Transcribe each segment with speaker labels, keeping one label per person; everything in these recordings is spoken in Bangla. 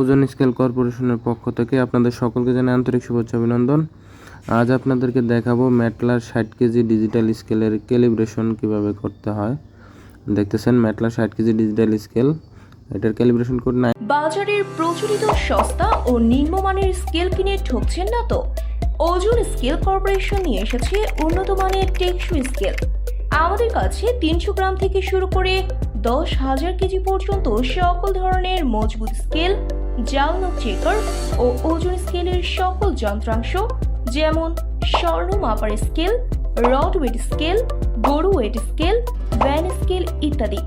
Speaker 1: ওজন স্কেল কর্পোরেশনের পক্ষ থেকে আপনাদের সকলকে জানাই আন্তরিক শুভেচ্ছা, অভিনন্দন। আজ আপনাদেরকে দেখাবো ম্যাটলার ষাট কেজি ডিজিটাল স্কেলের ক্যালিব্রেশন কীভাবে করতে হয়। দেখতেছেন ম্যাটলার ষাট কেজি ডিজিটাল স্কেল, এটার ক্যালিব্রেশন কোড নাই।
Speaker 2: বাজারের প্রচলিত সস্তা ও নিম্নমানের স্কেল কিনে ঠকছেন না তো? ওজন স্কেল কর্পোরেশন নিয়ে এসেছে উন্নত মানের টেকসই স্কেল। আমাদের কাছে তিনশো গ্রাম থেকে শুরু করে দশ হাজার কেজি পর্যন্ত সকল ধরনের মজবুত স্কেল জালনক চেকার ও ওজন স্কেলের সকল যন্ত্রাংশ, যেমন স্বর্ণ মাপার স্কেল রড ওয়েট স্কেল গরু ওয়েট স্কেল, ভ্যান স্কেল ইত্যাদি।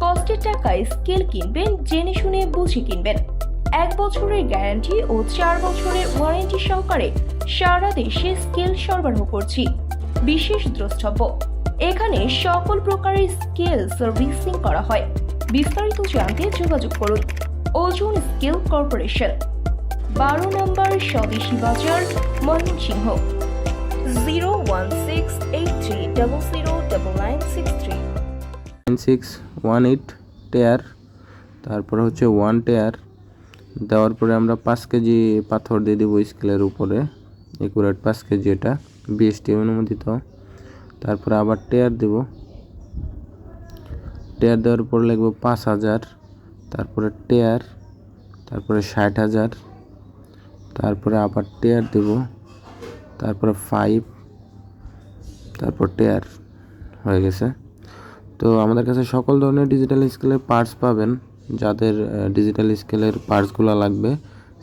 Speaker 2: কষ্টের টাকায় স্কেল কিনবেন, জেনে শুনে বুঝে কিনবেন। এক বছরের গ্যারান্টি ও চার বছরের ওয়ারেন্টি সহকারে সারা দেশে স্কেল সরবরাহ করছি। বিশেষ দ্রষ্টব্য, এখানে সকল প্রকারের স্কেল সার্ভিসিং করা হয়। বিস্তারিত জানতে যোগাযোগ করুন। ওজন স্কেল কর্পোরেশন। বারো নম্বর Swadeshi Bazar, Mymensingh. Zero one six eight three double zero double nine six three.
Speaker 1: Nine six one eight টেয়ার, তারপরে হচ্ছে ওয়ান টেয়ার। দেওয়ার পরে আমরা পাঁচ কেজি পাথর দিয়ে দেবো স্কেলের উপরে, একুরেট পাঁচ কেজি এটা, বিএসটি অনুমোদিত। তারপরে আবার টেয়ার দেব। টেয়ার দেওয়ার পর লিখব পাঁচ হাজার। তারপরে টেয়ার তারপরে ষাট হাজার, তারপরে আবার টেয়ার দেব, তারপরে ফাইভ তারপর টেয়ার হয়ে গেছে। তো আমাদের কাছে সকল ধরনের ডিজিটাল স্কেলের পার্টস পাবেন। যাদের ডিজিটাল স্কেলের পার্টসগুলো লাগবে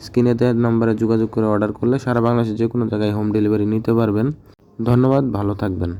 Speaker 1: স্ক্রিনে দেওয়ার নম্বরে যোগাযোগ করে অর্ডার করলে সারা বাংলাদেশে যে কোনো জায়গায় হোম ডেলিভারি নিতে পারবেন। ধন্যবাদ, ভালো থাকবেন।